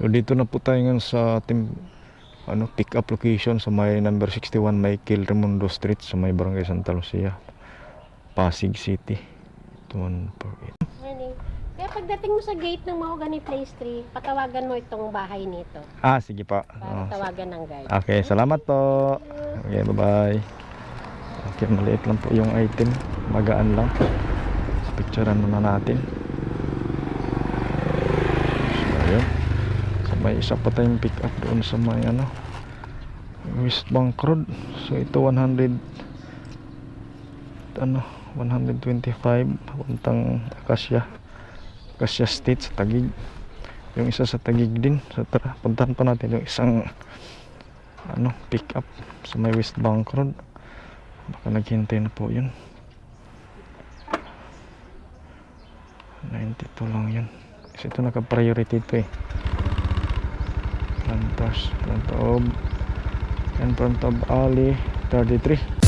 So dito na po tayo ngayon sa ating ano, pick up location sa may number 61 Michael Remundo Street sa may Barangay Santa Lucia, Pasig City. 2148. Morning. Kaya pagdating mo sa gate ng Mahogany Place 3, patawagan mo itong bahay nito Ah, sige pa. para Oh, tawagan ng guard. Okay, salamat po. Okay, bye-bye. Okay, maliit lang po yung item. Magaan lang. Picturean muna natin. So, ayun. So, may isa pa tayong pick up doon sa may ano. West Bank Road. So, ito 100 ano, 125 puntang Acacia. Acacia State sa Tagig. Yung isa sa Tagig din. So, tara, puntahan pa natin yung isang ano, pick up sa may West Bank Road. Baka naghintay na po yun. 92 lang yun. Kasi ito naka-priority ito eh. Kantos Pronto Ob Kan Pronto Ali 33